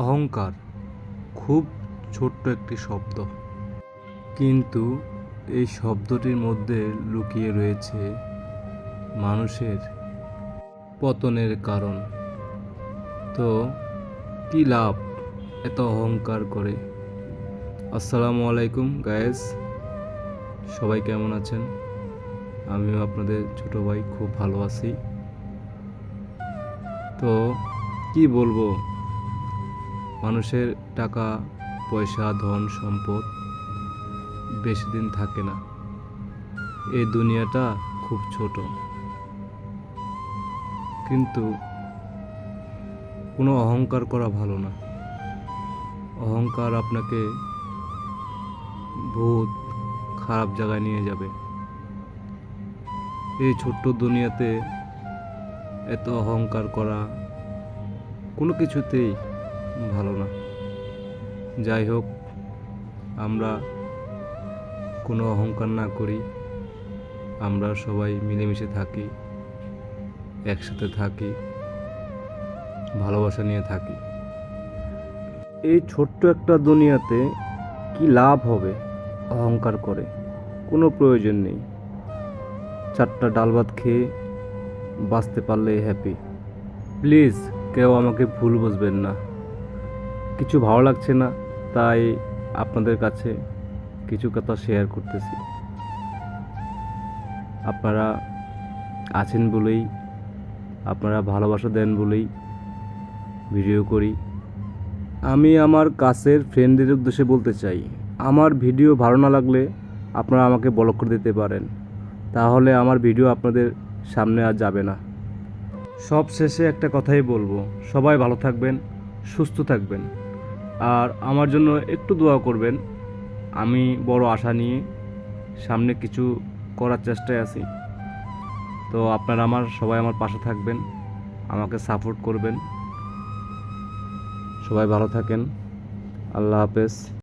অহংকার খুব ছোট্ট একটি শব্দ। কিন্তু এই শব্দটির মধ্যে লুকিয়ে রয়েছে মানুষের পতনের কারণ। তো কি লাভ এত অহংকার করে? আসসালামু আলাইকুম গায়েস, সবাই কেমন আছেন? আমিও আপনাদের ছোট ভাই খুব ভালো আছি। তো কি বলব? মানুষের টাকা, পয়সা, ধন, সম্পদ বেশি দিন থাকে না। এই দুনিয়াটা খুব ছোট। কিন্তু কোনো অহংকার করা ভালো না। অহংকার আপনাকে ভূত খারাপ জায়গায় নিয়ে যাবে। এই ছোট্ট দুনিয়াতে এত অহংকার করা কোনো কিছুতেই ভালো না। যাই হোক, আমরা কোনো অহংকার না করি। আমরা সবাই মিলেমিশে থাকি, একসাথে থাকি, ভালোবাসা নিয়ে থাকি। এই ছোট্ট একটা দুনিয়াতে কি লাভ হবে অহংকার করে? কোনো প্রয়োজন নেই। চারটা ডাল ভাত খেয়ে বাঁচতে পারলে হ্যাপি প্লিজ কেউ আমাকে ভুল বুঝবেন না। কিছু ভালো লাগছে না, তাই আপনাদের কাছে কিছু কথা শেয়ার করতেছি। আপনারা আছেন বলেই, আপনারা ভালোবাসা দেন বলেই ভিডিও করি। আমি আমার কাছের ফ্রেন্ডদের উদ্দেশ্যে বলতে চাই, আমার ভিডিও ভালো না লাগলে আপনারা আমাকে ব্লক করে দিতে পারেন। তাহলে আমার ভিডিও আপনাদের সামনে আর যাবে না। সব শেষে একটা কথাই বলব, সবাই ভালো থাকবেন, সুস্থ থাকবেন। আর আমার জন্য একটু দোয়া করবেন। আমি বড় আশা নিয়ে সামনে কিছু করার চেষ্টায় আছি। তো আপনারা আমার, সবাই আমার পাশে থাকবেন, আমাকে সাপোর্ট করবেন। সবাই ভালো থাকেন। আল্লাহ হাফেজ।